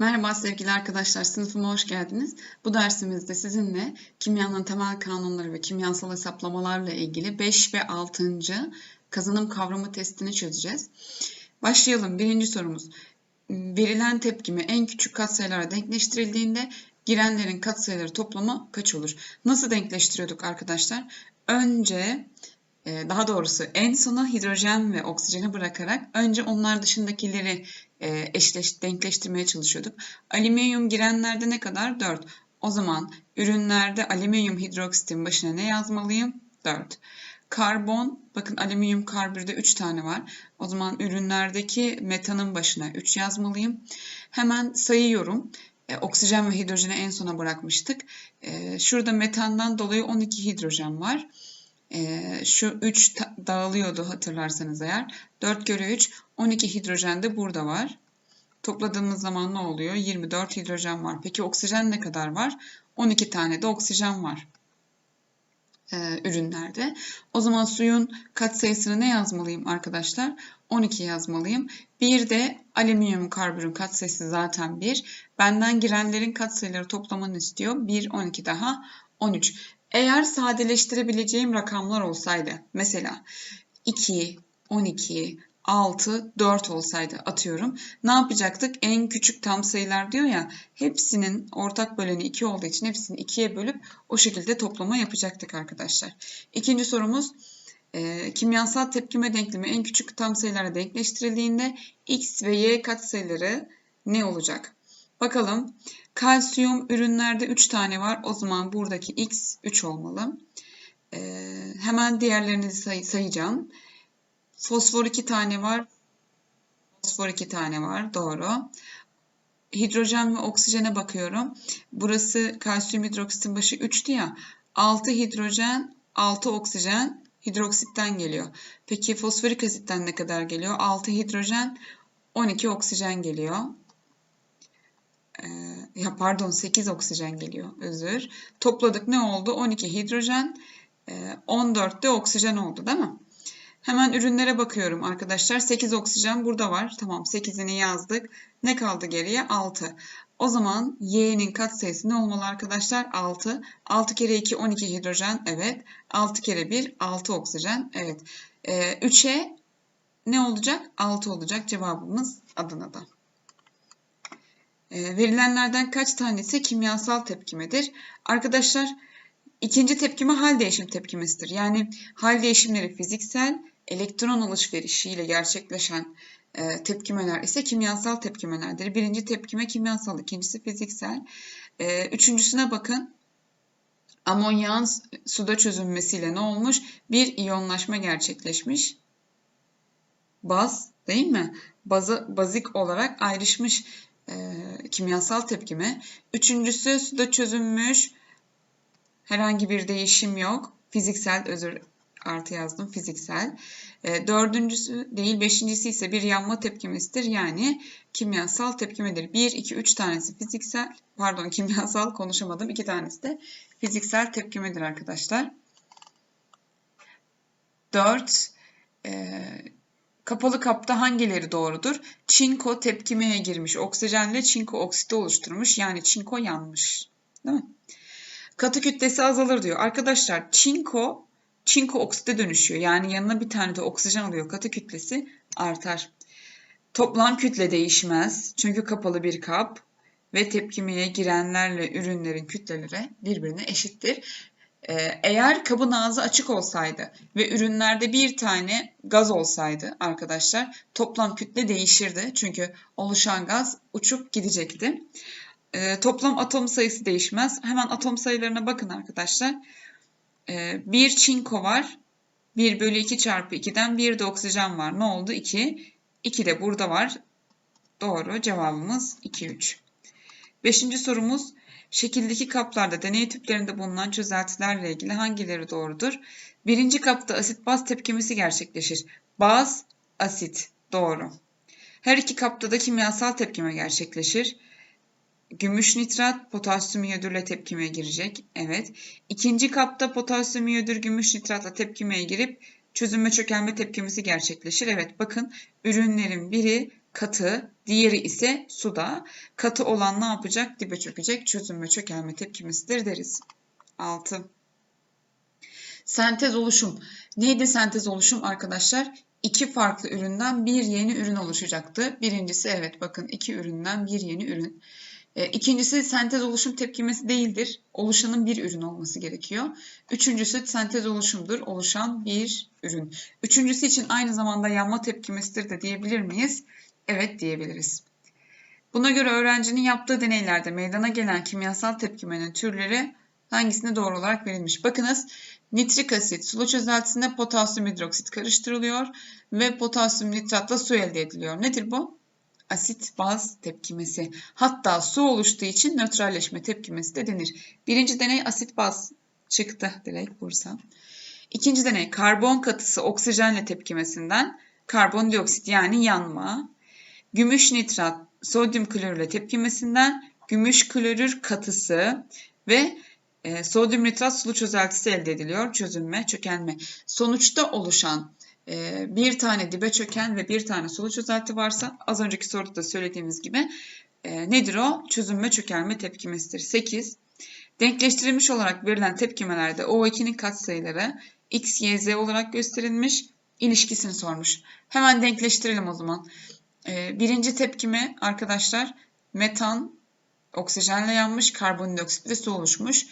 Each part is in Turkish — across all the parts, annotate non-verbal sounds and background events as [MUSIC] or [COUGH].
Merhaba sevgili arkadaşlar, sınıfıma hoş geldiniz. Bu dersimizde sizinle kimyanın temel kanunları ve kimyasal hesaplamalarla ilgili 5 ve 6. kazanım kavramı testini çözeceğiz. Başlayalım. Birinci sorumuz. Verilen tepkime en küçük katsayılara denkleştirildiğinde girenlerin katsayıları toplamı kaç olur? Nasıl denkleştiriyorduk arkadaşlar? Önce daha doğrusu en sona hidrojen ve oksijeni bırakarak önce onlar dışındakileri e, eşleş, denkleştirmeye çalışıyorduk. Alüminyum girenlerde ne kadar? 4. O zaman ürünlerde alüminyum hidroksitin başına ne yazmalıyım? 4. Karbon, bakın alüminyum karbürde 3 tane var. O zaman ürünlerdeki metanın başına 3 yazmalıyım. Hemen sayıyorum. E, oksijen ve hidrojeni en sona bırakmıştık. E, şurada metandan dolayı 12 hidrojen var. E, şu 3 dağılıyordu hatırlarsanız eğer. 4 göre 3, 12 hidrojen de burada var. Topladığımız zaman ne oluyor? 24 hidrojen var. Peki oksijen ne kadar var? 12 tane de oksijen var e, ürünlerde. O zaman suyun katsayısını ne yazmalıyım arkadaşlar? 12 yazmalıyım. Bir de alüminyum karbürün katsayısı zaten 1. Benden girenlerin katsayıları toplamını istiyor. 1, 12 daha 13. Eğer sadeleştirebileceğim rakamlar olsaydı mesela 2, 12, 6, 4 olsaydı atıyorum. Ne yapacaktık? En küçük tam sayılar diyor ya hepsinin ortak böleni 2 olduğu için hepsini 2'ye bölüp o şekilde toplama yapacaktık arkadaşlar. İkinci sorumuz e, kimyasal tepkime denklemi en küçük tam sayılara denkleştirildiğinde x ve y katsayıları ne olacak? Bakalım. Kalsiyum ürünlerde 3 tane var. O zaman buradaki x 3 olmalı. Ee, hemen diğerlerini say sayacağım. Fosfor 2 tane var. Fosfor 2 tane var. Doğru. Hidrojen ve oksijene bakıyorum. Burası kalsiyum hidroksitin başı 3'tü ya. 6 hidrojen, 6 oksijen hidroksitten geliyor. Peki fosforik asitten ne kadar geliyor? 6 hidrojen, 12 oksijen geliyor. Ee, ya pardon 8 oksijen geliyor özür. Topladık ne oldu? 12 hidrojen, 14 e, de oksijen oldu değil mi? Hemen ürünlere bakıyorum arkadaşlar. 8 oksijen burada var. Tamam 8'ini yazdık. Ne kaldı geriye? 6. O zaman Y'nin katsayısı ne olmalı arkadaşlar? 6. 6 kere 2 12 hidrojen. Evet. 6 kere 1 6 oksijen. Evet. Ee, 3'e ne olacak? 6 olacak cevabımız Adana'da. Da. E, verilenlerden kaç tanesi kimyasal tepkimedir? Arkadaşlar ikinci tepkime hal değişim tepkimesidir. Yani hal değişimleri fiziksel, elektron alışverişiyle gerçekleşen e, tepkimeler ise kimyasal tepkimelerdir. Birinci tepkime kimyasal, ikincisi fiziksel. E, üçüncüsüne bakın. Amonyağın suda çözünmesiyle ne olmuş? Bir iyonlaşma gerçekleşmiş. Baz değil mi? Bazı, bazik olarak ayrışmış e, kimyasal tepkime. Üçüncüsü suda çözünmüş. Herhangi bir değişim yok. Fiziksel özür artı yazdım fiziksel. E, dördüncüsü değil beşincisi ise bir yanma tepkimesidir. Yani kimyasal tepkimedir. Bir, iki, üç tanesi fiziksel pardon [LAUGHS] kimyasal konuşamadım. iki tanesi de fiziksel tepkimedir arkadaşlar. Dört e, Kapalı kapta hangileri doğrudur? Çinko tepkimeye girmiş. Oksijenle çinko oksiti oluşturmuş. Yani çinko yanmış. Değil mi? Katı kütlesi azalır diyor. Arkadaşlar çinko çinko oksite dönüşüyor. Yani yanına bir tane de oksijen alıyor. Katı kütlesi artar. Toplam kütle değişmez. Çünkü kapalı bir kap ve tepkimeye girenlerle ürünlerin kütleleri birbirine eşittir. Ee, eğer kabın ağzı açık olsaydı ve ürünlerde bir tane gaz olsaydı arkadaşlar toplam kütle değişirdi. Çünkü oluşan gaz uçup gidecekti. Ee, toplam atom sayısı değişmez. Hemen atom sayılarına bakın arkadaşlar. Ee, bir çinko var. 1 bölü 2 çarpı 2'den bir de oksijen var. Ne oldu? 2. 2 de burada var. Doğru. Cevabımız 2, 3. Beşinci sorumuz Şekildeki kaplarda deney tüplerinde bulunan çözeltilerle ilgili hangileri doğrudur? Birinci kapta asit baz tepkimesi gerçekleşir. Baz, asit. Doğru. Her iki kapta da kimyasal tepkime gerçekleşir. Gümüş nitrat potasyum iyodürle tepkimeye girecek. Evet. İkinci kapta potasyum iyodür gümüş nitratla tepkimeye girip çözünme çökelme tepkimesi gerçekleşir. Evet bakın ürünlerin biri katı, Diğeri ise suda. Katı olan ne yapacak? Dibe çökecek. Çözünme çökelme tepkimesidir deriz. 6. Sentez oluşum. Neydi sentez oluşum arkadaşlar? İki farklı üründen bir yeni ürün oluşacaktı. Birincisi evet bakın iki üründen bir yeni ürün. E, İkincisi sentez oluşum tepkimesi değildir. Oluşanın bir ürün olması gerekiyor. Üçüncüsü sentez oluşumdur. Oluşan bir ürün. Üçüncüsü için aynı zamanda yanma tepkimesidir de diyebilir miyiz? Evet diyebiliriz. Buna göre öğrencinin yaptığı deneylerde meydana gelen kimyasal tepkimenin türleri hangisine doğru olarak verilmiş? Bakınız nitrik asit sulu çözeltisinde potasyum hidroksit karıştırılıyor ve potasyum nitratla su elde ediliyor. Nedir bu? asit baz tepkimesi. Hatta su oluştuğu için nötralleşme tepkimesi de denir. Birinci deney asit baz çıktı direkt Bursa. İkinci deney karbon katısı oksijenle tepkimesinden karbondioksit yani yanma. Gümüş nitrat sodyum klorürle tepkimesinden gümüş klorür katısı ve e, sodyum nitrat sulu çözeltisi elde ediliyor. Çözünme, çökelme. Sonuçta oluşan e, bir tane dibe çöken ve bir tane sulu çözelti varsa az önceki soruda da söylediğimiz gibi e, nedir o? Çözünme çökelme tepkimesidir. 8. Denkleştirilmiş olarak verilen tepkimelerde O2'nin katsayıları X, Y, Z olarak gösterilmiş. ilişkisini sormuş. Hemen denkleştirelim o zaman. E, birinci tepkime arkadaşlar metan oksijenle yanmış, karbondioksit ve su oluşmuş.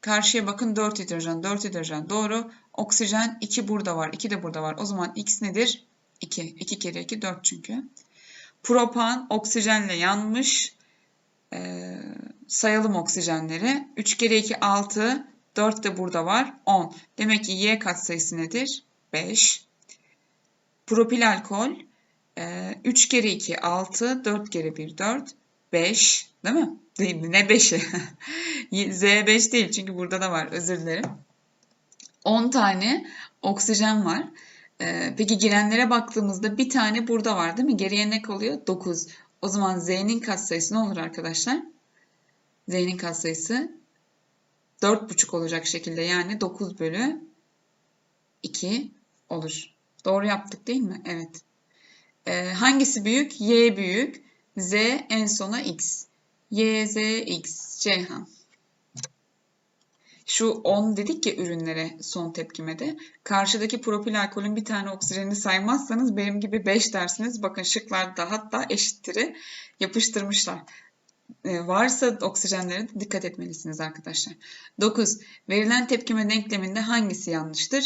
Karşıya bakın 4 hidrojen, 4 hidrojen doğru. Oksijen 2 burada var, 2 de burada var. O zaman X nedir? 2. 2 kere 2 4 çünkü. Propan oksijenle yanmış. Ee, sayalım oksijenleri. 3 kere 2 6, 4 de burada var 10. Demek ki Y katsayısı nedir? 5. Propil alkol e, 3 kere 2 6, 4 kere 1 4, 5 değil mi? Değil mi? Ne 5'i? [LAUGHS] Z5 değil çünkü burada da var özür dilerim. 10 tane oksijen var. Ee, peki girenlere baktığımızda bir tane burada var değil mi? Geriye ne kalıyor? 9. O zaman Z'nin katsayısı ne olur arkadaşlar? Z'nin katsayısı 4,5 olacak şekilde yani 9 bölü 2 olur. Doğru yaptık değil mi? Evet. Ee, hangisi büyük? Y büyük. Z en sona X. Y, Z, X, Ceyhan. Şu 10 dedik ya ürünlere son tepkimede. Karşıdaki propil alkolün bir tane oksijenini saymazsanız benim gibi 5 dersiniz. Bakın şıklarda hatta eşittiri yapıştırmışlar. Ee, varsa oksijenlere de dikkat etmelisiniz arkadaşlar. 9. Verilen tepkime denkleminde hangisi yanlıştır?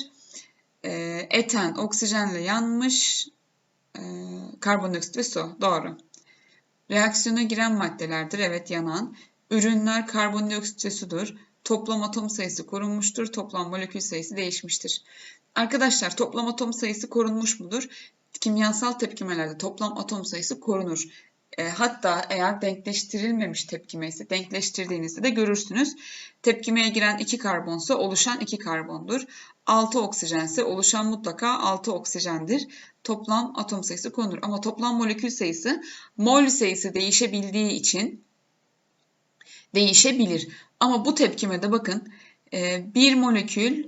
Ee, eten oksijenle yanmış. Ee, karbondioksit ve su. Doğru. Reaksiyona giren maddelerdir. Evet yanan. Ürünler karbondioksit ve sudur. Toplam atom sayısı korunmuştur. Toplam molekül sayısı değişmiştir. Arkadaşlar toplam atom sayısı korunmuş mudur? Kimyasal tepkimelerde toplam atom sayısı korunur. E, hatta eğer denkleştirilmemiş tepkime denkleştirdiğinizde de görürsünüz. Tepkimeye giren iki karbonsa oluşan iki karbondur. 6 oksijense oluşan mutlaka 6 oksijendir. Toplam atom sayısı konur. Ama toplam molekül sayısı mol sayısı değişebildiği için değişebilir. Ama bu tepkimede bakın e, bir molekül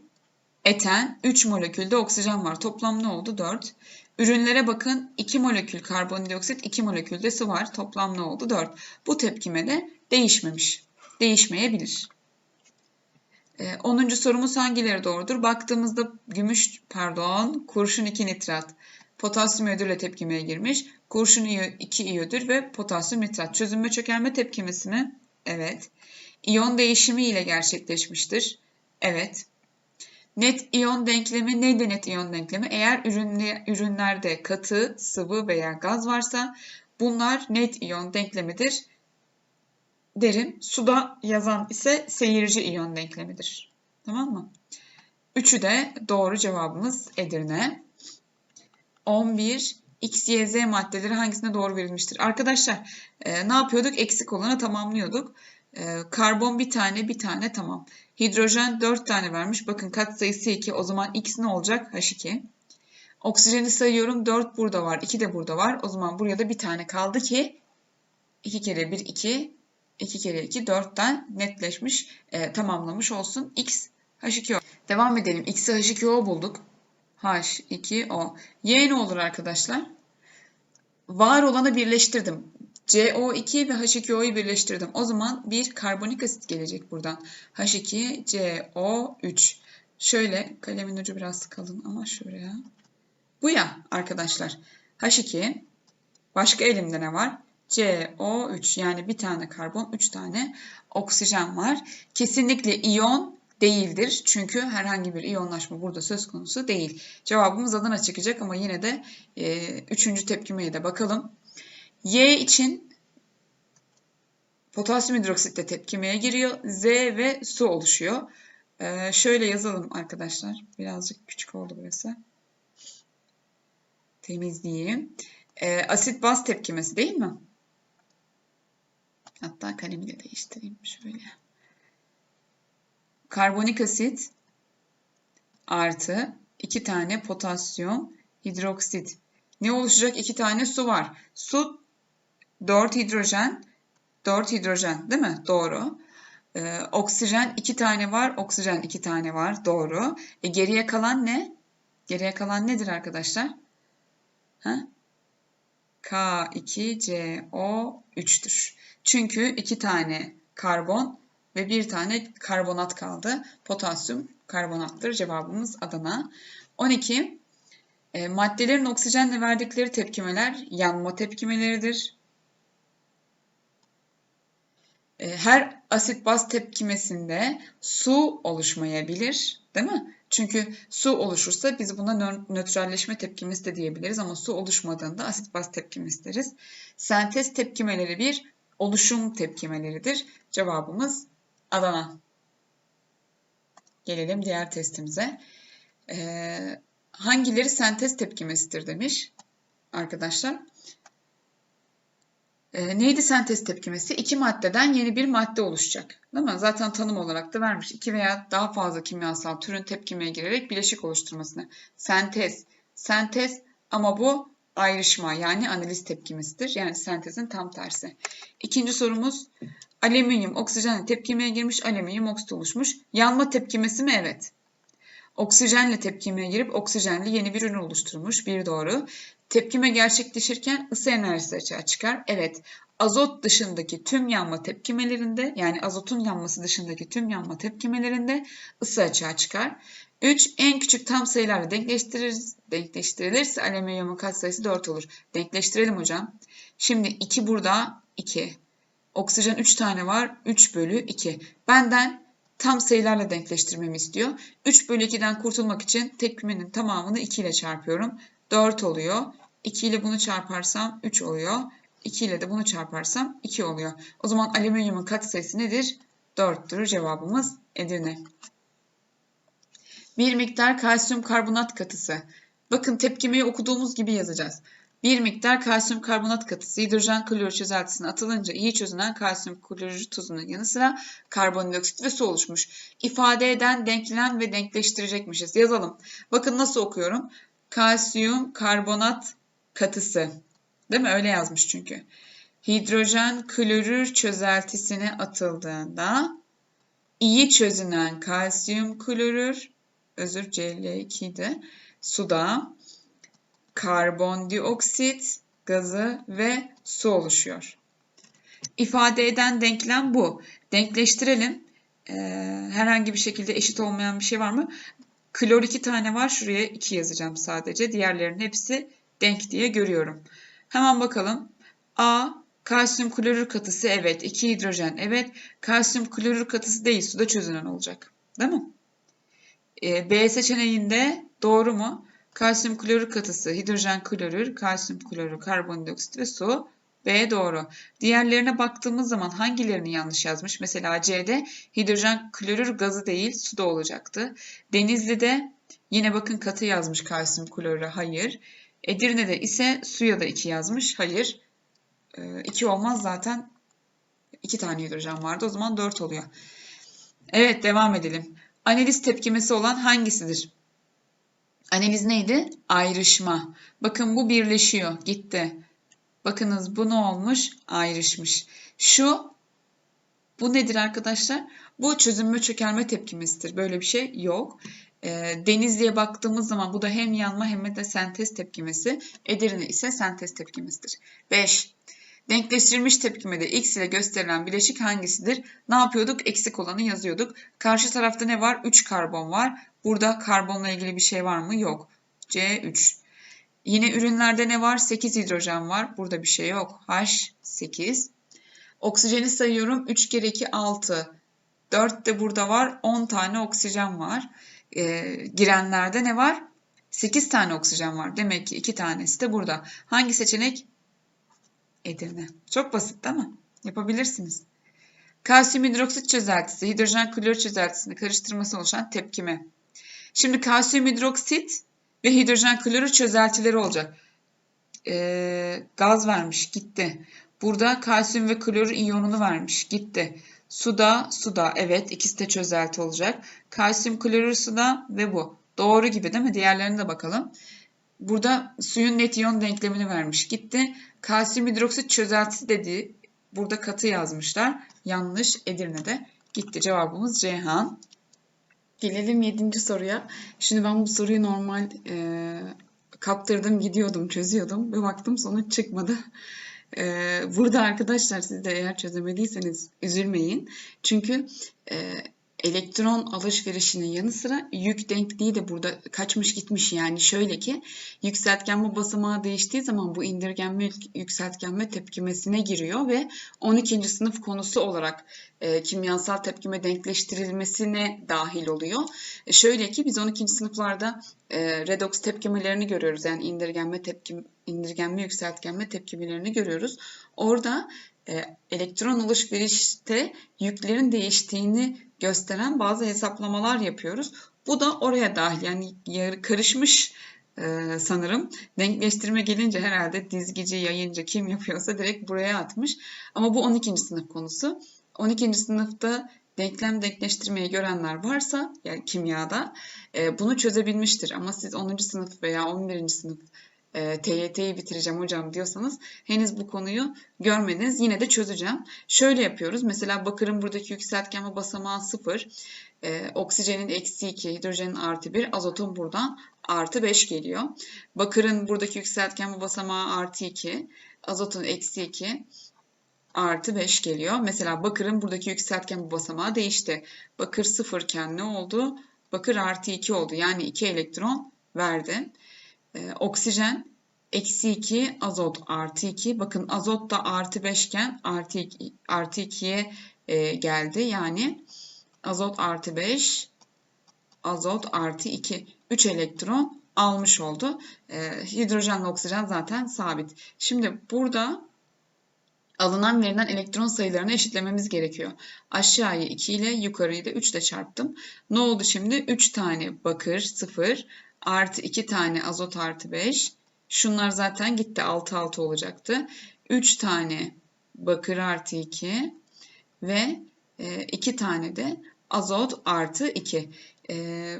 eten, 3 molekülde oksijen var. Toplam ne oldu? 4. Ürünlere bakın 2 molekül karbondioksit, 2 molekülde su var. Toplam ne oldu? 4. Bu tepkimede değişmemiş. Değişmeyebilir. 10. E, sorumuz hangileri doğrudur? Baktığımızda gümüş, pardon, kurşun 2 nitrat, potasyum iyodürle tepkimeye girmiş. Kurşun 2 iyodür ve potasyum nitrat. Çözünme çökelme tepkimesi mi? Evet. İyon değişimi ile gerçekleşmiştir. Evet. Net iyon denklemi neydi net iyon denklemi? Eğer ürünle, ürünlerde katı, sıvı veya gaz varsa bunlar net iyon denklemidir derim. Suda yazan ise seyirci iyon denklemidir. Tamam mı? Üçü de doğru cevabımız Edirne. 11 X, Y, Z maddeleri hangisine doğru verilmiştir? Arkadaşlar e, ne yapıyorduk? Eksik olanı tamamlıyorduk. E, karbon bir tane, bir tane tamam. Hidrojen 4 tane vermiş. Bakın kat sayısı 2. O zaman X ne olacak? H2. Oksijeni sayıyorum. 4 burada var. 2 de burada var. O zaman buraya da bir tane kaldı ki 2 kere 1, 2. 2 kere 2, 4'ten netleşmiş, e, tamamlamış olsun. X, H2O. Devam edelim. X'i H2O bulduk. H2O. Y ne olur arkadaşlar? var olanı birleştirdim. CO2 ve H2O'yu birleştirdim. O zaman bir karbonik asit gelecek buradan. H2CO3. Şöyle kalemin ucu biraz kalın ama şuraya. Bu ya arkadaşlar. H2 başka elimde ne var? CO3 yani bir tane karbon, üç tane oksijen var. Kesinlikle iyon değildir. Çünkü herhangi bir iyonlaşma burada söz konusu değil. Cevabımız Adana çıkacak ama yine de e, üçüncü tepkimeye de bakalım. Y için potasyum hidroksitle tepkimeye giriyor. Z ve su oluşuyor. E, şöyle yazalım arkadaşlar. Birazcık küçük oldu burası. Temizleyeyim. E, asit baz tepkimesi değil mi? Hatta kalemi de değiştireyim şöyle. Karbonik asit artı iki tane potasyum hidroksit. Ne oluşacak? İki tane su var. Su 4 hidrojen, 4 hidrojen değil mi? Doğru. Ee, oksijen iki tane var, oksijen iki tane var. Doğru. E, geriye kalan ne? Geriye kalan nedir arkadaşlar? Ha? K2CO3'tür. Çünkü iki tane karbon ve bir tane karbonat kaldı. Potasyum karbonattır. Cevabımız Adana. 12. E, maddelerin oksijenle verdikleri tepkimeler yanma tepkimeleridir. E, her asit baz tepkimesinde su oluşmayabilir, değil mi? Çünkü su oluşursa biz buna nötralleşme tepkimesi de diyebiliriz ama su oluşmadığında asit baz tepkimesi deriz. Sentez tepkimeleri bir oluşum tepkimeleridir. Cevabımız Adana. Gelelim diğer testimize. Ee, hangileri sentez tepkimesidir demiş arkadaşlar. Ee, neydi sentez tepkimesi? İki maddeden yeni bir madde oluşacak. Değil mi? Zaten tanım olarak da vermiş. İki veya daha fazla kimyasal türün tepkimeye girerek bileşik oluşturmasını. Sentez. Sentez ama bu ayrışma yani analiz tepkimesidir. Yani sentezin tam tersi. İkinci sorumuz alüminyum oksijenle tepkimeye girmiş alüminyum oksit oluşmuş. Yanma tepkimesi mi? Evet. Oksijenle tepkimeye girip oksijenli yeni bir ürün oluşturmuş. Bir doğru. Tepkime gerçekleşirken ısı enerjisi açığa çıkar. Evet. Azot dışındaki tüm yanma tepkimelerinde yani azotun yanması dışındaki tüm yanma tepkimelerinde ısı açığa çıkar. 3. En küçük tam sayılarla denkleştirir, denkleştirilirse alüminyumun katsayısı 4 olur. Denkleştirelim hocam. Şimdi 2 burada 2. Oksijen 3 tane var. 3 bölü 2. Benden tam sayılarla denkleştirmemi istiyor. 3 bölü 2'den kurtulmak için tepkimenin tamamını 2 ile çarpıyorum. 4 oluyor. 2 ile bunu çarparsam 3 oluyor. 2 ile de bunu çarparsam 2 oluyor. O zaman alüminyumun katsayısı nedir? 4'tür. Cevabımız Edirne. Bir miktar kalsiyum karbonat katısı. Bakın tepkimeyi okuduğumuz gibi yazacağız. Bir miktar kalsiyum karbonat katısı hidrojen klorür çözeltisine atılınca iyi çözünen kalsiyum klorür tuzunun yanı sıra karbondioksit ve su oluşmuş. İfade eden, denklenen ve denkleştirecekmişiz. Yazalım. Bakın nasıl okuyorum. Kalsiyum karbonat katısı. Değil mi? Öyle yazmış çünkü. Hidrojen klorür çözeltisine atıldığında iyi çözünen kalsiyum klorür özür Cl2'de suda karbondioksit gazı ve su oluşuyor. İfade eden denklem bu. Denkleştirelim. Ee, herhangi bir şekilde eşit olmayan bir şey var mı? Klor 2 tane var. Şuraya 2 yazacağım sadece. Diğerlerinin hepsi denk diye görüyorum. Hemen bakalım. A kalsiyum klorür katısı evet. 2 hidrojen evet. Kalsiyum klorür katısı değil. Suda çözünen olacak. Değil mi? Ee, B seçeneğinde doğru mu? Kalsiyum klorür katısı, hidrojen klorür, kalsiyum klorür, karbondioksit ve su. B doğru. Diğerlerine baktığımız zaman hangilerini yanlış yazmış? Mesela C'de hidrojen klorür gazı değil su da olacaktı. Denizli'de yine bakın katı yazmış kalsiyum klorürü hayır. Edirne'de ise suya da 2 yazmış hayır. 2 ee, olmaz zaten 2 tane hidrojen vardı o zaman 4 oluyor. Evet devam edelim. Analiz tepkimesi olan hangisidir? Analiz neydi? Ayrışma. Bakın bu birleşiyor. Gitti. Bakınız bu ne olmuş? Ayrışmış. Şu bu nedir arkadaşlar? Bu çözünme çökelme tepkimesidir. Böyle bir şey yok. E, Denizli'ye baktığımız zaman bu da hem yanma hem de sentez tepkimesi. Edirne ise sentez tepkimesidir. 5. Denkleştirilmiş tepkimede x ile gösterilen bileşik hangisidir? Ne yapıyorduk? Eksik olanı yazıyorduk. Karşı tarafta ne var? 3 karbon var. Burada karbonla ilgili bir şey var mı? Yok. C3. Yine ürünlerde ne var? 8 hidrojen var. Burada bir şey yok. H8. Oksijeni sayıyorum. 3 kere 2 6. 4 de burada var. 10 tane oksijen var. Ee, girenlerde ne var? 8 tane oksijen var. Demek ki 2 tanesi de burada. Hangi seçenek? Edirne. Çok basit değil mi? Yapabilirsiniz. Kalsiyum hidroksit çözeltisi, hidrojen klor çözeltisini karıştırması oluşan tepkime. Şimdi kalsiyum hidroksit ve hidrojen kloru çözeltileri olacak. Ee, gaz vermiş, gitti. Burada kalsiyum ve klor iyonunu vermiş, gitti. Suda, suda, evet ikisi de çözelti olacak. Kalsiyum klorür suda ve bu. Doğru gibi değil mi? Diğerlerine de bakalım. Burada suyun net iyon denklemini vermiş, gitti. Kalsiyum hidroksit çözeltisi dediği burada katı yazmışlar. Yanlış Edirne'de gitti. Cevabımız Ceyhan. Gelelim yedinci soruya. Şimdi ben bu soruyu normal e, kaptırdım, gidiyordum, çözüyordum ve baktım sonuç çıkmadı. E, burada arkadaşlar siz de eğer çözemediyseniz üzülmeyin. Çünkü e, elektron alışverişinin yanı sıra yük denkliği de burada kaçmış gitmiş. Yani şöyle ki yükseltgenme basamağı değiştiği zaman bu indirgenme yükseltgenme tepkimesine giriyor ve 12. sınıf konusu olarak e, kimyasal tepkime denkleştirilmesine dahil oluyor. E, şöyle ki biz 12. sınıflarda e, redox tepkimelerini görüyoruz. Yani indirgenme tepkim indirgenme yükseltgenme tepkimelerini görüyoruz. Orada e, elektron alışverişte yüklerin değiştiğini gösteren bazı hesaplamalar yapıyoruz. Bu da oraya dahil yani yarı karışmış e, sanırım. Denkleştirme gelince herhalde dizgici, yayıncı kim yapıyorsa direkt buraya atmış. Ama bu 12. sınıf konusu. 12. sınıfta denklem denkleştirmeyi görenler varsa yani kimyada e, bunu çözebilmiştir. Ama siz 10. sınıf veya 11. sınıf e, TYT'yi bitireceğim hocam diyorsanız henüz bu konuyu görmediniz. Yine de çözeceğim. Şöyle yapıyoruz. Mesela bakırın buradaki yükseltgenme basamağı 0. E, oksijenin eksi 2, hidrojenin artı 1, azotun buradan artı 5 geliyor. Bakırın buradaki yükseltgenme basamağı artı 2, azotun eksi 2, artı 5 geliyor. Mesela bakırın buradaki yükseltgen basamağı değişti. Bakır 0 iken ne oldu? Bakır artı 2 oldu. Yani 2 elektron verdi. Ee, oksijen eksi 2, azot artı 2. Bakın azot da artı 5 iken artı 2, artı 2'ye e, geldi. Yani azot artı 5, azot artı 2. 3 elektron almış oldu. E, hidrojenle oksijen zaten sabit. Şimdi burada alınan verilen elektron sayılarını eşitlememiz gerekiyor. Aşağıyı 2 ile yukarıyı da 3 ile çarptım. Ne oldu şimdi? 3 tane bakır 0 artı 2 tane azot artı 5. Şunlar zaten gitti 6 6 olacaktı. 3 tane bakır artı 2 ve 2 e, tane de azot artı 2. E,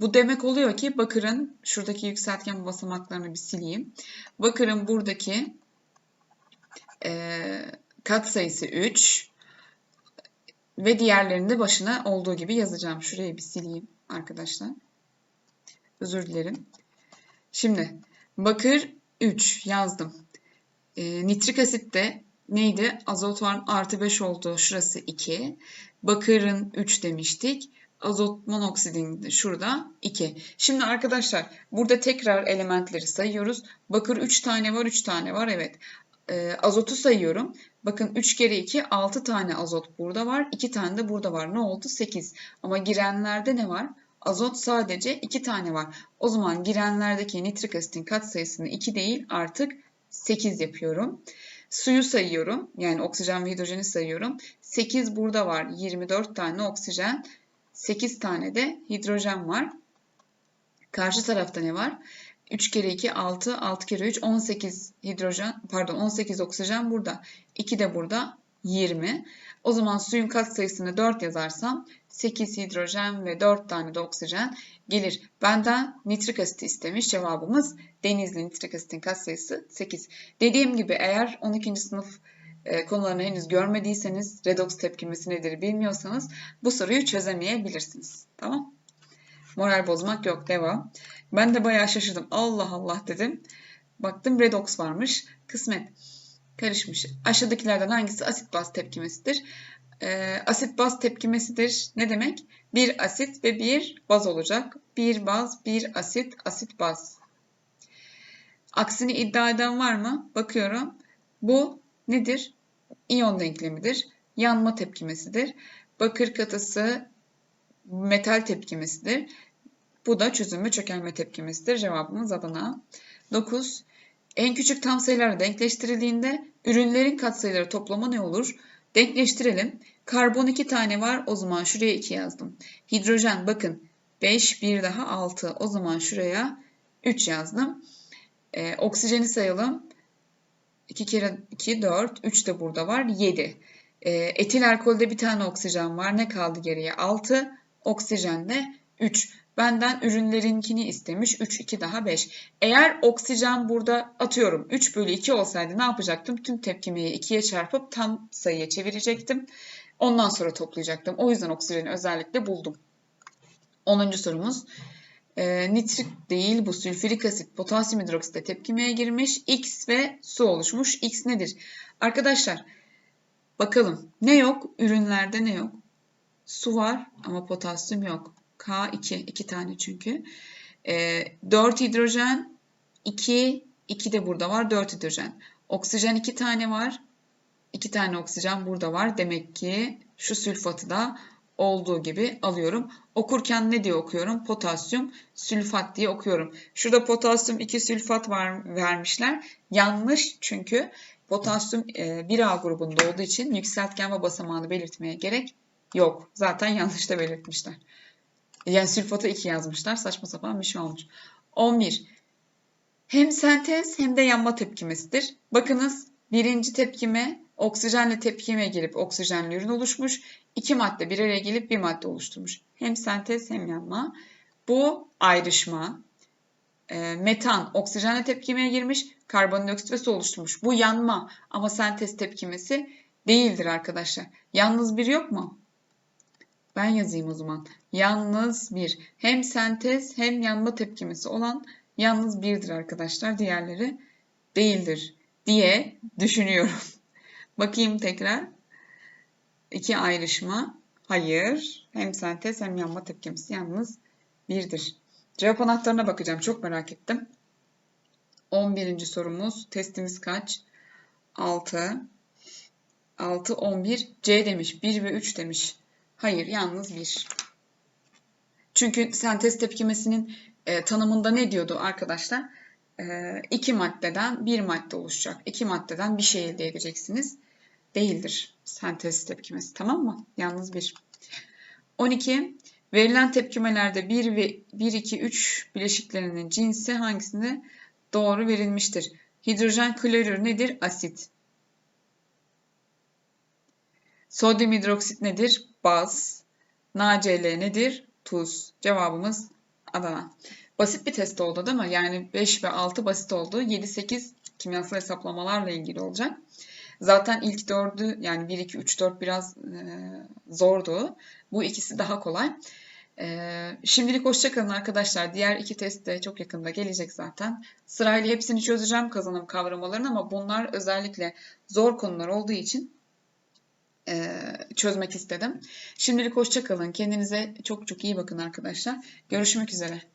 bu demek oluyor ki bakırın şuradaki yükseltgen basamaklarını bir sileyim. Bakırın buradaki e, kat sayısı 3 ve diğerlerini de başına olduğu gibi yazacağım. Şurayı bir sileyim arkadaşlar. Özür dilerim. Şimdi bakır 3 yazdım. E, nitrik asit de neydi? Azot var artı 5 oldu. Şurası 2. Bakırın 3 demiştik. Azot monoksidin şurada 2. Şimdi arkadaşlar burada tekrar elementleri sayıyoruz. Bakır 3 tane var 3 tane var evet. E, azotu sayıyorum. Bakın 3 kere 2 6 tane azot burada var. 2 tane de burada var. Ne oldu? 8. Ama girenlerde ne var? Azot sadece 2 tane var. O zaman girenlerdeki nitrik asitin katsayısını 2 değil artık 8 yapıyorum. Suyu sayıyorum. Yani oksijen ve hidrojeni sayıyorum. 8 burada var. 24 tane oksijen. 8 tane de hidrojen var. Karşı tarafta ne var? 3 kere 2 6, 6 kere 3 18 hidrojen, pardon 18 oksijen burada. 2 de burada 20. O zaman suyun kat sayısını 4 yazarsam 8 hidrojen ve 4 tane de oksijen gelir. Benden nitrik asit istemiş. Cevabımız denizli nitrik asitin kat sayısı 8. Dediğim gibi eğer 12. sınıf e, konularını henüz görmediyseniz, redoks tepkimesi nedir bilmiyorsanız bu soruyu çözemeyebilirsiniz. Tamam? Moral bozmak yok. Devam. Ben de bayağı şaşırdım. Allah Allah dedim. Baktım redoks varmış. Kısmet. Karışmış. Aşağıdakilerden hangisi asit baz tepkimesidir? Ee, asit baz tepkimesidir. Ne demek? Bir asit ve bir baz olacak. Bir baz, bir asit, asit baz. Aksini iddia eden var mı? Bakıyorum. Bu nedir? İyon denklemidir. Yanma tepkimesidir. Bakır katısı metal tepkimesidir. Bu da çözünme çökelme tepkimesidir. Cevabımız Adana. 9. En küçük tam sayılar denkleştirildiğinde ürünlerin katsayıları toplamı ne olur? Denkleştirelim. Karbon 2 tane var. O zaman şuraya 2 yazdım. Hidrojen bakın 5 bir daha 6. O zaman şuraya 3 yazdım. Ee, oksijeni sayalım. 2 kere 2 4. 3 de burada var. 7. Ee, etil alkolde bir tane oksijen var. Ne kaldı geriye? 6. Oksijenle 3. Benden ürünlerinkini istemiş. 3, 2 daha 5. Eğer oksijen burada atıyorum 3 bölü 2 olsaydı ne yapacaktım? Tüm tepkimeyi 2'ye çarpıp tam sayıya çevirecektim. Ondan sonra toplayacaktım. O yüzden oksijeni özellikle buldum. 10. sorumuz. E, nitrik değil bu sülfürik asit potasyum hidroksitle tepkimeye girmiş. X ve su oluşmuş. X nedir? Arkadaşlar bakalım ne yok? Ürünlerde ne yok? Su var ama potasyum yok. K2 iki tane çünkü. E, 4 hidrojen 2 2 de burada var 4 hidrojen. Oksijen 2 tane var. 2 tane oksijen burada var. Demek ki şu sülfatı da olduğu gibi alıyorum. Okurken ne diye okuyorum? Potasyum sülfat diye okuyorum. Şurada potasyum 2 sülfat var, vermişler. Yanlış çünkü potasyum e, 1A grubunda olduğu için yükseltgen ve basamağını belirtmeye gerek yok. Zaten yanlış da belirtmişler. Yani sülfata 2 yazmışlar. Saçma sapan bir şey olmuş. 11. Hem sentez hem de yanma tepkimesidir. Bakınız birinci tepkime oksijenle tepkime girip oksijenli ürün oluşmuş. İki madde bir araya gelip bir madde oluşturmuş. Hem sentez hem yanma. Bu ayrışma. E, metan oksijenle tepkimeye girmiş. Karbondioksit ve su oluşturmuş. Bu yanma ama sentez tepkimesi değildir arkadaşlar. Yalnız bir yok mu? Ben yazayım o zaman. Yalnız bir. Hem sentez hem yanma tepkimesi olan yalnız birdir arkadaşlar. Diğerleri değildir diye düşünüyorum. [LAUGHS] Bakayım tekrar. İki ayrışma. Hayır. Hem sentez hem yanma tepkimesi yalnız birdir. Cevap anahtarına bakacağım. Çok merak ettim. 11. sorumuz. Testimiz kaç? 6. 6, 11. C demiş. 1 ve 3 demiş. Hayır, yalnız 1. Çünkü sentez tepkimesinin e, tanımında ne diyordu arkadaşlar? E, iki maddeden bir madde oluşacak. İki maddeden bir şey elde edeceksiniz. Değildir sentez tepkimesi. Tamam mı? Yalnız 1. 12. Verilen tepkimelerde 1 ve 1, 2, 3 bileşiklerinin cinsi hangisinde doğru verilmiştir? Hidrojen klorür nedir? Asit. Sodyum hidroksit nedir? Baz. NaCl nedir? Tuz. Cevabımız Adana. Basit bir test oldu değil mi? Yani 5 ve 6 basit oldu. 7-8 kimyasal hesaplamalarla ilgili olacak. Zaten ilk 4'ü yani 1, 2, 3, 4 biraz e, zordu. Bu ikisi daha kolay. E, şimdilik hoşçakalın arkadaşlar. Diğer iki test de çok yakında gelecek zaten. Sırayla hepsini çözeceğim kazanım kavramalarını ama bunlar özellikle zor konular olduğu için e, çözmek istedim. Şimdilik hoşçakalın. Kendinize çok çok iyi bakın arkadaşlar. Görüşmek üzere.